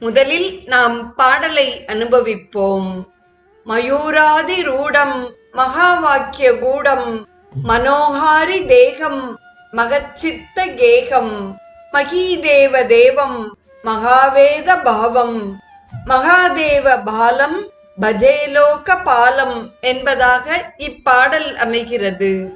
முதலில் நாம் பாடலை அனுபவிப்போம். மயூராதி ரூடம் மகாவாக்கிய கூடம் மனோஹாரி தேகம் மகச்சித்த கேகம் மகீதேவ தேவம் மகாவேத பாவம் மகாதேவ பாலம் பஜேலோக பாலம் என்பதாக இப்பாடல் அமைகிறது.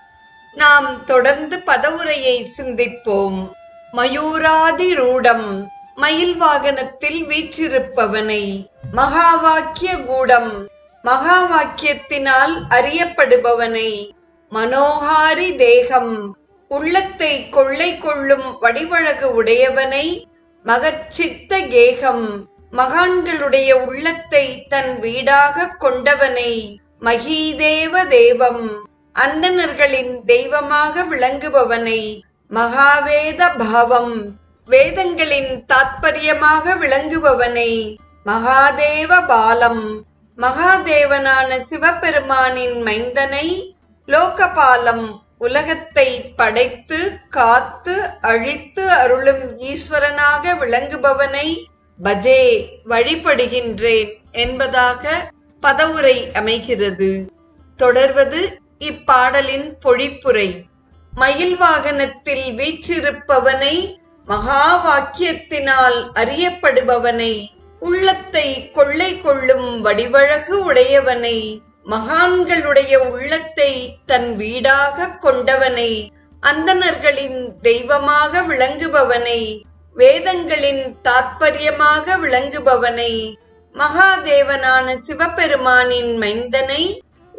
நாம் தொடர்ந்து பதவுரையை சிந்திப்போம். மயூராதி ரூடம் மயில் வாகனத்தில் வீற்றிருப்பவனை. மகாவாக்கிய கூடம். மகா வாக்கியத்தினால் அறியப்படுபவனை. மனோஹாரி தேகம். உள்ளத்தை கொள்ளை கொள்ளும் வடிவழகு உடையவனை. மகச்சித்த கேகம். மகான்களுடைய உள்ளத்தை தன் வீடாக கொண்டவனை. மகீதேவ தேவம். அந்தணர்களின் தெய்வமாக விளங்குபவனை. மகாவேத பாவம். வேதங்களின் தாத்பரியமாக விளங்குபவனை மகாதேவ பாலம். மகாதேவனான சிவபெருமானின் மைந்தனை லோகபாலம் உலகத்தை படைத்து காத்து அழித்து அருளும் ஈஸ்வரனாக விளங்குபவனை பஜே வழிபடுகின்றேன் என்பதாக பதவுரை அமைகிறது. தொடர்வது இப்பாடலின் பொழிப்புரை. மயில் வாகனத்தில் வீற்றிருப்பவனை மகா வாக்கியத்தினால் அறியப்படுபவனை உள்ளத்தை கொள்ளை கொள்ளும் வடிவழகு உடையவனை மகான்களுடைய உள்ளத்தை தன் வீடாக கொண்டவனை அந்தணர்களின் தெய்வமாக விளங்குபவனை வேதங்களின் தாத்பரியமாக விளங்குபவனை மகாதேவனான சிவபெருமானின் மைந்தனை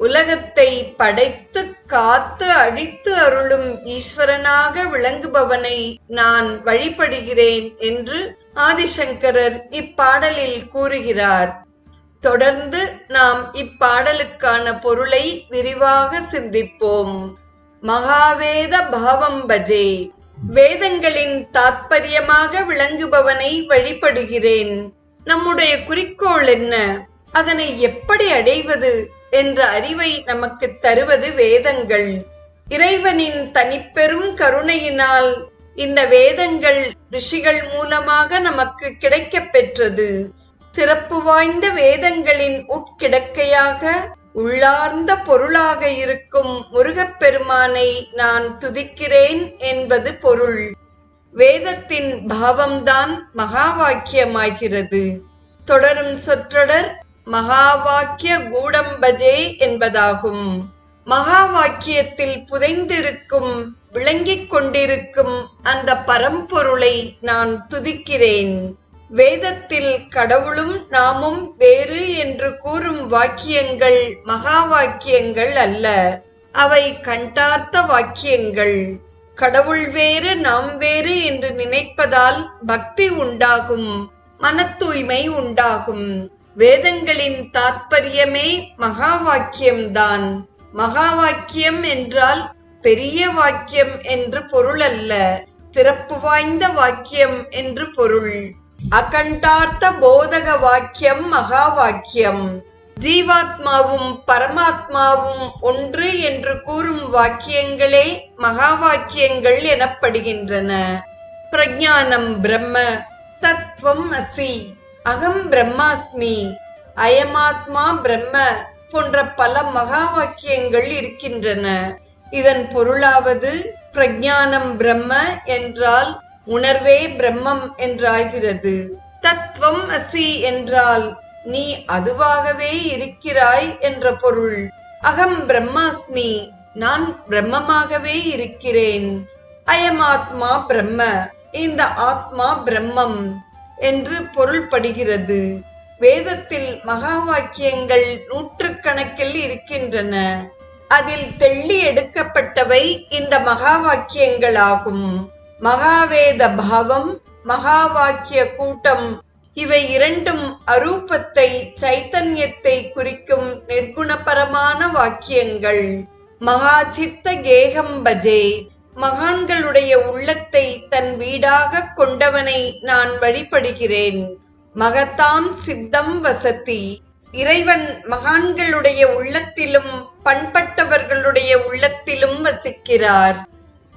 உலகத்தை படைத்து காத்து அழித்து அருளும் ஈஸ்வரனாக விளங்குபவனை நான் வழிபடுகிறேன் என்று ஆதிசங்கரர் இப்பாடலில் கூறுகிறார். தொடர்ந்து நாம் இப்பாடலுக்கான பொருளை விரிவாக சிந்திப்போம். மகாவேத பாவம் பஜே. வேதங்களின் தாத்பரியமாக விளங்குபவனை வழிபடுகிறேன். நம்முடைய குறிக்கோள் என்ன? அதனை எப்படி அடைவது? என்ற அறிவை நமக்கு தருவது வேதங்கள். இறைவனின் தனிப்பெரும் கருணையினால் இந்த வேதங்கள் ரிஷிகள் மூலமாக நமக்கு கிடைக்கப் பெற்றது. சிறப்பு வாய்ந்த வேதங்களின் உட்கிடக்கையாக உள்ளார்ந்த பொருளாக இருக்கும் முருகப்பெருமானை நான் துதிக்கிறேன் என்பது பொருள். வேதத்தின் பாவம்தான் மகா வாக்கியமாகிறது தொடரும் சொற்றொடர் மகாவாக்கிய கூடம்பஜே என்பதாகும். மகா வாக்கியத்தில் புதைந்திருக்கும் விளங்கிக் கொண்டிருக்கும் அந்த பரம்பொருளை நான் துதிக்கிறேன். வேதத்தில் கடவுளும் நாமும் வேறு என்று கூறும் வாக்கியங்கள் மகா வாக்கியங்கள் அல்ல. அவை கண்டார்த்த வாக்கியங்கள். கடவுள் வேறு நாம் வேறு என்று நினைப்பதால் பக்தி உண்டாகும் மன தூய்மை உண்டாகும். வேதங்களின் தாற்பயமே மகா வாக்கியம்தான் மகா வாக்கியம் என்றால் பெரிய வாக்கியம் என்று பொருள் அல்ல சிறப்பு வாய்ந்த வாக்கியம் என்று பொருள். அகண்டார்த்த போதக வாக்கியம் மகா வாக்கியம் ஜீவாத்மாவும் பரமாத்மாவும் ஒன்று என்று கூறும் வாக்கியங்களே மகா வாக்கியங்கள் எனப்படுகின்றன. பிரஞானம் பிரம்ம தத்துவம் அசி. அகம் பிரம்மாஸ்மி அயமாத்மா பிரம்ம போன்ற பல மகா வாக்கியங்கள் இருக்கின்றன. இதன் பொருளாவது பிரஜானம் பிரம்ம என்றால் உணர்வே பிரம்மம் என்றாகிறது. தத்துவம் அசி என்றால் நீ அதுவாகவே இருக்கிறாய் என்ற பொருள். அகம் பிரம்மாஸ்மி நான் பிரம்மமாகவே இருக்கிறேன். அயமாத்மா பிரம்ம இந்த ஆத்மா பிரம்மம். என்று பொருள்படுகிறது. வேதத்தில் மகா வாக்கியங்கள் நூற்றுக்கணக்கில் இருக்கின்றன. அதில் தெள்ளி எடுக்கப்பட்டவை இந்த மகா வாக்கியங்களாகும் மகாவேத பாவம் மகா வாக்கிய கூட்டம் இவை இரண்டும் அரூபத்தை சைத்தன்யத்தை குறிக்கும் நிர்குணபரமான வாக்கியங்கள். மகாசித்த கேகம் பஜே. மகான்களுடைய உள்ளத்தை தன் வீடாக கொண்டவனை நான் வழிபடுகிறேன். மகத்தாம் சித்தம் வசதி. இறைவன் மகான்களுடைய உள்ளத்திலும் பண்பட்டவர்களுடைய உள்ளத்திலும் வசிக்கிறார்.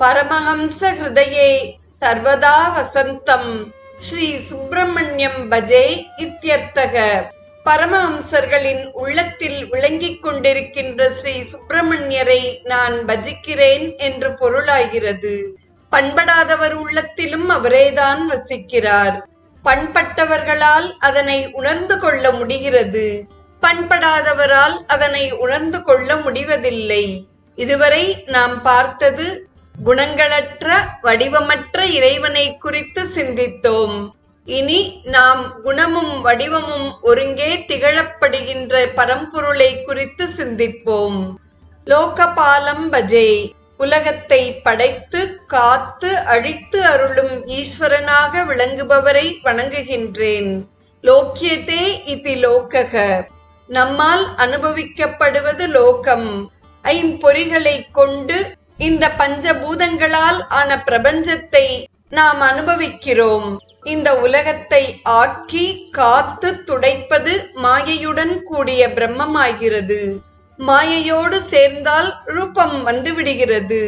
பரமஹம்ச ஹிருதயே சர்வதா வசந்தம். ஸ்ரீ சுப்பிரமணியம் பஜே இத்தியர்த்தக. பரமஹம்சர்களின் உள்ளத்தில் விளங்கிக் கொண்டிருக்கின்ற ஸ்ரீ சுப்பிரமணியரை நான் பஜிக்கிறேன் என்று பொருளாகிறது. பண்படாதவர் உள்ளத்திலும் அவரேதான் வசிக்கிறார். பண்பட்டவர்களால் அதனை உணர்ந்து கொள்ள முடிகிறது. பண்படாதவரால் அதனை உணர்ந்து கொள்ள முடிவதில்லை. இதுவரை நாம் பார்த்தது குணங்களற்ற வடிவமற்ற இறைவனை குறித்து சிந்தித்தோம். இனி நாம் குணமும் வடிவமும் ஒருங்கே திகழப்படுகின்ற பரம்பொருளை குறித்து சிந்திப்போம். லோகபாலம் பஜே. உலகத்தை படைத்து காத்து அழித்து அருளும் ஈஸ்வரனாக விளங்குபவரை வணங்குகின்றேன். லோக்கியதே இதி லோகக. நம்மால் அனுபவிக்கப்படுவது லோகம். ஐம்பொறிகளை கொண்டு இந்த பஞ்சபூதங்களால் ஆன பிரபஞ்சத்தை நாம் அனுபவிக்கிறோம். இந்த உலகத்தை ஆக்கி காத்து துடைப்பது மாயையுடன் கூடிய பிரம்மமாகிறது. மாயையோடு சேர்ந்தால் ரூபம் வந்துவிடுகிறது.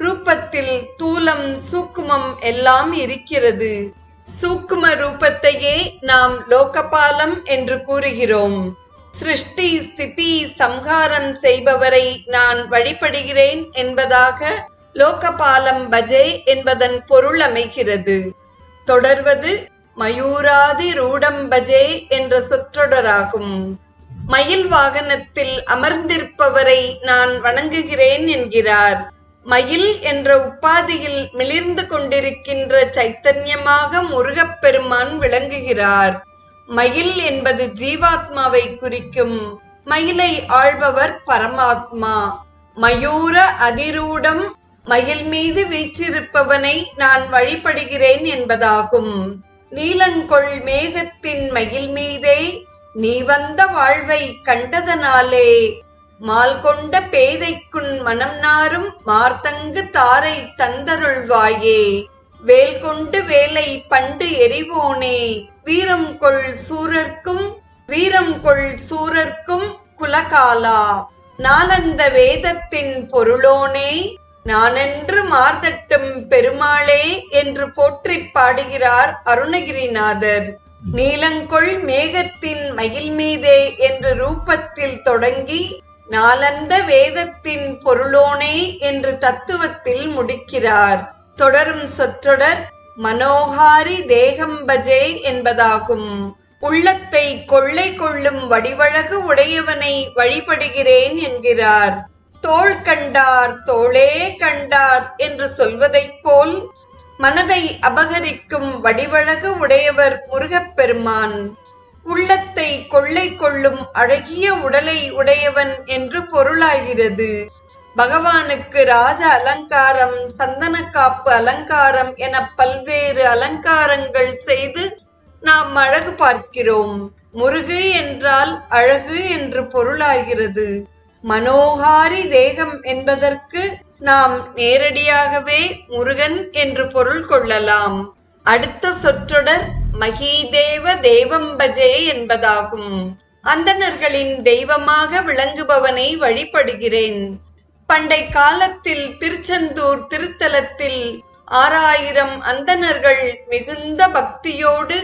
ரூபத்தில் தூலம் சூக்குமம் எல்லாம் இருக்கிறது. சூக்கும ரூபத்தையே நாம் லோகபாலம் என்று கூறுகிறோம். சிருஷ்டி ஸ்திதி சம்ஹாரம் செய்பவரை நான் வழிபடுகிறேன் என்பதாக லோகபாலம் பஜே என்பதன் பொருள் அமைகிறது. தொடர்வது மயூராதி ரூடம்பஜே என்ற சொற்றொடராகும். மயில் வாகனத்தில் அமர்ந்திருப்பவரை நான் வணங்குகிறேன் என்கிறார். மயில் என்ற உப்பாதியில் மிளிர்ந்து கொண்டிருக்கின்ற சைத்தன்யமாக முருகப்பெருமான் விளங்குகிறார். மயில் என்பது ஜீவாத்மாவை குறிக்கும் மயிலை ஆள்பவர் பரமாத்மா. மயூர அதிரூடம் மயில் மீது வீற்றிருப்பவனை நான் வழிபடுகிறேன் என்பதாகும். நீலங்கொள் மேகத்தின் மயில் மீதே நீ வந்த வாழ்வை கண்டதனாலே மால் கொண்ட பேதைக்குன் மனம் நாரும் மார்த்தங்கு தாரை தந்தருள்வாயே. வேல் கொண்டு வேலை பண்டு எரிவோனே வீரம் கொள் சூரர்க்கும் வீரம் கொள் சூரர்க்கும் குலகாலா. நாலந்த வேதத்தின் பொருளோனே நானென்று மார்தட்டும் பெருமாளே என்று போற்றிப் பாடுகிறார் அருணகிரிநாதர். நீலங்கொள் மேகத்தின் மயில் மீதே என்ற ரூபத்தில் தொடங்கி நாலந்த வேதத்தின் பொருளோனே என்று தத்துவத்தில் முடிக்கிறார். தொடரும் சொற்றொடர் மனோகாரி தேகம்பஜே என்பதாகும். உள்ளத்தை கொள்ளை கொள்ளும் வடிவழகு உடையவனை வழிபடுகிறேன் என்கிறார். தோள் கண்டார் தோளே கண்டார் என்று சொல்வதைப் போல் மனதை அபகரிக்கும் வடிவழகு உடையவர் முருகப்பெருமான் உள்ளத்தை கொள்ளை கொள்ளும் அழகிய உடலை உடையவன் என்று பொருளாகிறது. பகவானுக்கு ராஜ அலங்காரம் சந்தன காப்பு அலங்காரம் என பல்வேறு அலங்காரங்கள் செய்து நாம் அழகு பார்க்கிறோம். முருகு என்றால் அழகு என்று பொருளாகிறது. மனோகாரி தேகம் என்பதற்கு நாம் நேரடியாகவே முருகன் என்று பொருள் கொள்ளலாம். அடுத்த சொற்றொடர் மகிதேவ தேவம் பஜே என்பதாகும். அந்தணர்களின் தெய்வமாக விளங்குபவனை வழிபடுகிறேன். பண்டை காலத்தில் திருச்செந்தூர் திருத்தலத்தில் ஆறாயிரம் அந்தணர்கள் மிகுந்த பக்தியோடு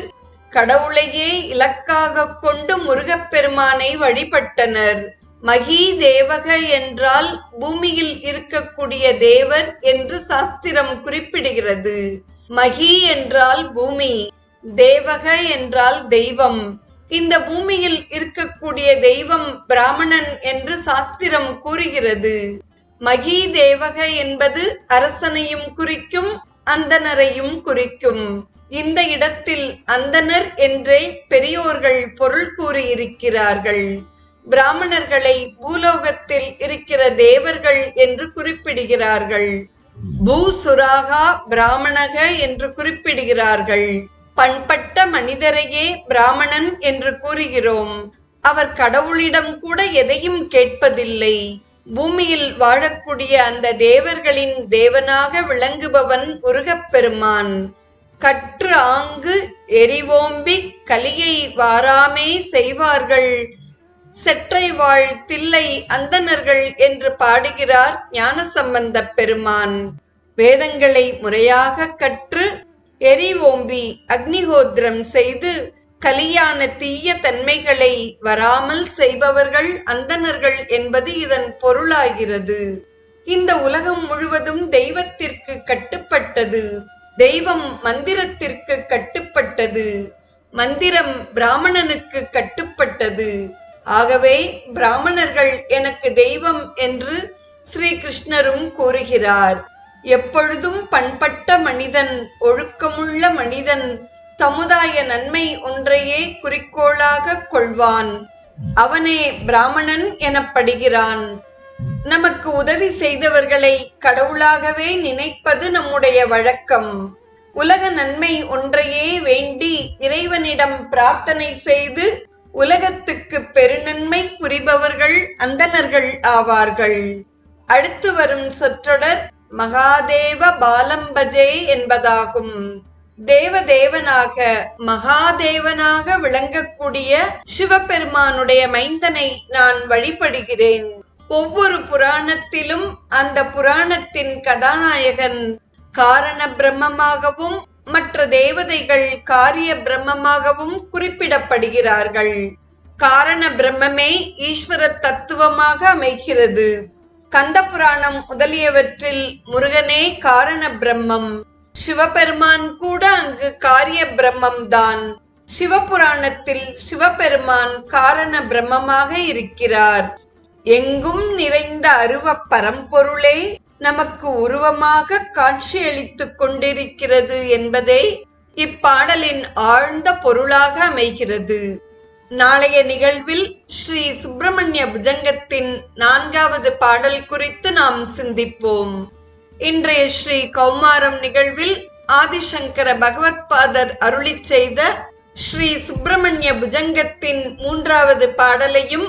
கடவுளையே இலக்காக கொண்டு முருகப்பெருமானை வழிபட்டனர். மகி தேவக என்றால் பூமியில் இருக்கக்கூடிய தேவர் என்று சாஸ்திரம் குறிப்பிடுகிறது. மகி என்றால் பூமி தேவக என்றால் தெய்வம். இந்த பூமியில் இருக்கக்கூடிய தெய்வம் பிராமணன் என்று சாஸ்திரம் கூறுகிறது. மகி தேவக என்பது அரசனையும் குறிக்கும் அந்தனரையும் குறிக்கும். இந்த இடத்தில் அந்தனர் என்றே பெரியோர்கள் பொருள் கூறியிருக்கிறார்கள். பிராமணர்களை பூலோகத்தில் இருக்கிற தேவர்கள் என்று குறிப்பிடுகிறார்கள். பூசுராகா பிராமணக என்று குறிப்பிடுகிறார்கள். பண்பட்ட மனிதரையே பிராமணன் என்று கூறுகிறோம். அவர் கடவுளிடம் கூட எதையும் கேட்பதில்லை. பூமியில் வாழக்கூடிய அந்த தேவர்களின் தேவனாக விளங்குபவன் முருகப்பெருமான். கற்று ஆங்கு எரிவோம்பி கலியை வாராமே செய்வார்கள். செற்றை வாழ் தில்லை அந்தணர்கள் என்று பாடுகிறார் ஞானசம்பந்தப் பெருமான். வேதங்களை முறையாக கற்று எரி ஓம்பி அக்னிஹோத்திரம் செய்து கலியான தீய தன்மைகளை வராமல் செய்பவர்கள் அந்தணர்கள் என்பது இதன் பொருளாகிறது. இந்த உலகம் முழுவதும் தெய்வத்திற்கு கட்டுப்பட்டது. தெய்வம் மந்திரத்திற்கு கட்டுப்பட்டது. மந்திரம் பிராமணனுக்கு கட்டுப்பட்டது. ஆகவே பிராமணர்கள் எனக்கு தெய்வம் என்று ஸ்ரீகிருஷ்ணரும் கூறுகிறார். எப்பொழுதும் பண்பட்ட மனிதன் ஒழுக்கமுள்ள மனிதன் சமுதாய நன்மை ஒன்றையே குறிக்கோளாக கொள்வான். அவனே பிராமணன் எனப்படுகிறான். நமக்கு உதவி செய்தவர்களை கடவுளாகவே நினைப்பது நம்முடைய வழக்கம். உலக நன்மை ஒன்றையே வேண்டி இறைவனிடம் பிரார்த்தனை செய்து உலகத்துக்கு பெருநன்மை புரிபவர்கள் அந்தணர்கள் ஆவார்கள். அடுத்து வரும் சொற்றொடர் மகாதேவ பாலம்பஜே என்பதாகும். தேவதேவனாக மகாதேவனாக விளங்கக்கூடிய சிவபெருமானுடைய மைந்தனை நான் வழிபடுகிறேன். ஒவ்வொரு புராணத்திலும் அந்த புராணத்தின் கதாநாயகன் காரண பிரம்மமாகவும் மற்ற தேவதைகள் காரிய பிரம்மமாகவும் குறிப்பிடப்படுகிறார்கள். காரண பிரம்மமே ஈஸ்வர தத்துவமாக அமைகிறது. கந்த புராணம் முதலியவற்றில் முருகனே காரண பிரம்மம். சிவபெருமான் கூட அங்கு காரிய பிரம்மம் தான். சிவபுராணத்தில் சிவபெருமான் காரண பிரம்மமாக இருக்கிறார். எங்கும் நிறைந்த அருவ பரம்பொருளே நமக்கு உருவமாக காட்சியளித்து கொண்டிருக்கிறது என்பதே இப்பாடலின் ஆழ்ந்த பொருளாக அமைகிறது. நாளைய நிகழ்வில் ஸ்ரீ சுப்பிரமணிய புஜங்கத்தின் நான்காவது பாடல் குறித்து நாம் சிந்திப்போம். இன்றைய ஸ்ரீ கௌமாரம் நிகழ்வில் ஆதிசங்கர பகவத்பாதர் அருளி செய்த ஸ்ரீ சுப்பிரமணிய புஜங்கத்தின் மூன்றாவது பாடலையும்